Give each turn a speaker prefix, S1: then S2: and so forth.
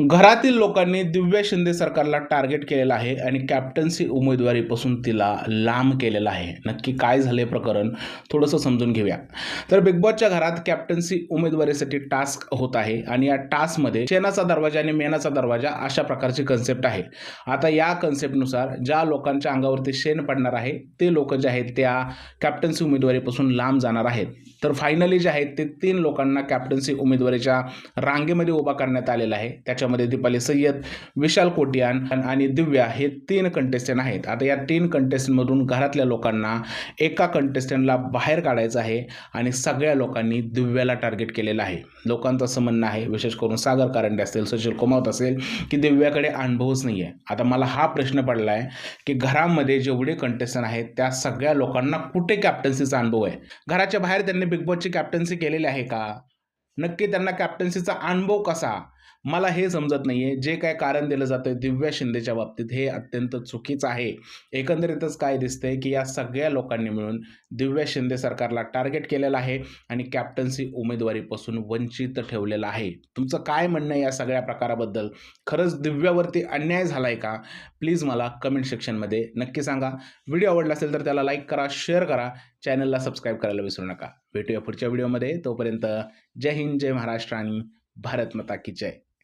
S1: घरातील लोकांनी दिव्या शिंदे सरकारला टार्गेट केलेलं आहे आणि कॅप्टन्सी उमेदवारीपासून तिला लांब केलेलं आहे. नक्की काय झाले प्रकरण थोडंसं समजून घेऊया. तर बिग बॉसच्या घरात कॅप्टन्सी उमेदवारीसाठी टास्क होत आहे आणि या टास्कमध्ये शेणाचा दरवाजा आणि मेणाचा दरवाजा अशा प्रकारची कन्सेप्ट आहे. आता या कन्सेप्टनुसार ज्या लोकांच्या अंगावरती शेण पडणार आहे ते लोक जे आहेत त्या कॅप्टन्सी उमेदवारीपासून लांब जाणार आहेत. तर फायनली जे आहेत ते तीन लोकांना कॅप्टन्सी उमेदवारीच्या रांगेमध्ये उभा करण्यात आलेला आहे. त्याच्या त्याच्यामध्ये दीपाली सय्यद विशाल कोटियान आणि दिव्या हे तीन कंटेस्टंट आहेत. आता या तीन कंटेस्टंटमधून घरातल्या लोकांना एका कंटेस्टंटला बाहेर काढायचं आहे आणि सगळ्या लोकांनी दिव्याला टार्गेट केलेलं आहे. लोकांचं असं म्हणणं आहे विशेष करून सागर कारंडे असेल सुशील कुमावत असेल की दिव्याकडे अनुभवच नाही आहे आता मला हा प्रश्न पडला आहे की घरामध्ये जेवढे कंटेस्टंट आहेत त्या सगळ्या लोकांना कुठे कॅप्टन्सीचा अनुभव आहे? घराच्या बाहेर त्यांनी बिग बॉसची कॅप्टन्सी केलेली आहे का? नक्की त्यांना कॅप्टन्सीचा अनुभव कसा? मला हे समजत नाही आहे जे काय कारण दिलं जातं दिव्या शिंदेच्या बाबतीत हे अत्यंत चुकीचं आहे. एकंदरीतच काय दिसतंय की या सगळ्या लोकांनी मिळून दिव्या शिंदे सरकारला टार्गेट केलेलं आहे आणि कॅप्टन्सी उमेदवारीपासून वंचित ठेवलेलं आहे. तुमचं काय म्हणणं आहे या सगळ्या प्रकाराबद्दल? खरंच दिव्यावरती अन्याय झाला आहे का? प्लीज मला कमेंट सेक्शनमध्ये नक्की सांगा. व्हिडिओ आवडला असेल तर त्याला लाईक करा शेअर करा. चॅनलला सबस्क्राईब करायला विसरू नका. भेटूया पुढच्या व्हिडिओमध्ये. तोपर्यंत जय हिंद जय महाराष्ट्र आणि भारत माता की जय.